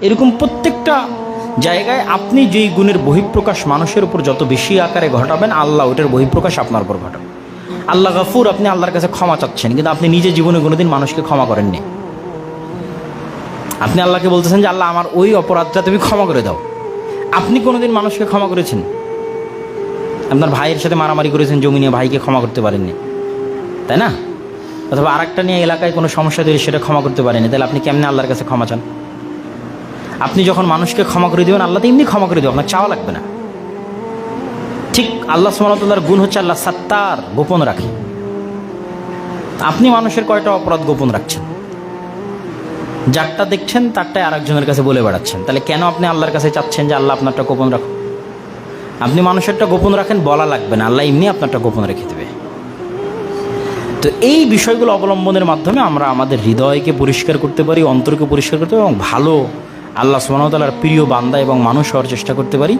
এরকম প্রত্যেকটা জায়গায় আপনি যেই গুণের বহিঃপ্রকাশ মানুষের উপর যত বেশি আকারে ঘটাবেন, আল্লাহ ওটার বহিঃপ্রকাশ আপনার উপর ঘটাবে। আল্লাহ গাফুর, আপনি আল্লাহর কাছে ক্ষমা চাচ্ছেন, কিন্তু আপনি নিজে জীবনে কোনোদিন মানুষকে ক্ষমা করেননি। আপনি আল্লাহকে বলতেছেন যে, আল্লাহ, আমার ওই অপরাধটা তুমি ক্ষমা করে দাও। আপনি কোনোদিন মানুষকে ক্ষমা করেছেন? আপনার ভাইয়ের সাথে মারামারি করেছেন, জমি নিয়ে ভাইকে ক্ষমা করতে পারেননি। তাই না? অথবা আরেকটা নিয়ে এলাকায় কোনো সমস্যা তৈরি সেটা ক্ষমা করতে পারেনি তাহলে আপনি কেমনে আল্লাহর কাছে ক্ষমা চান? আপনি যখন মানুষকে ক্ষমা করে দেবেন, আল্লাহ তো এমনি ক্ষমা করে দেবেন আপনার চাওয়া লাগবে না। ঠিক আল্লাহ সুমতাল্লাহর গুণ হচ্ছে আল্লাহ সাত্তার গোপন রাখে। আপনি মানুষের কয়টা অপরাধ গোপন রাখছেন? যারটা দেখছেন, তারটাই আরেকজনের কাছে বলে বেড়াচ্ছেন। তাহলে কেন আপনি আল্লাহর কাছে চাচ্ছেন যে আল্লাহ আপনারটা গোপন রাখুন আপনি মানুষেরটা গোপন রাখেন, বলা লাগবে না। আল্লাহ এমনি আপনারটা গোপন রেখে দেবে। তো এই বিষয়গুলো অবলম্বনের মাধ্যমে আমরা আমাদের হৃদয়কে পরিষ্কার করতে পারি, অন্তরকে পরিষ্কার করতে পারি এবং ভালো আল্লাহ সুবাহতালার প্রিয় বান্দা এবং মানুষ হওয়ার চেষ্টা করতে পারি।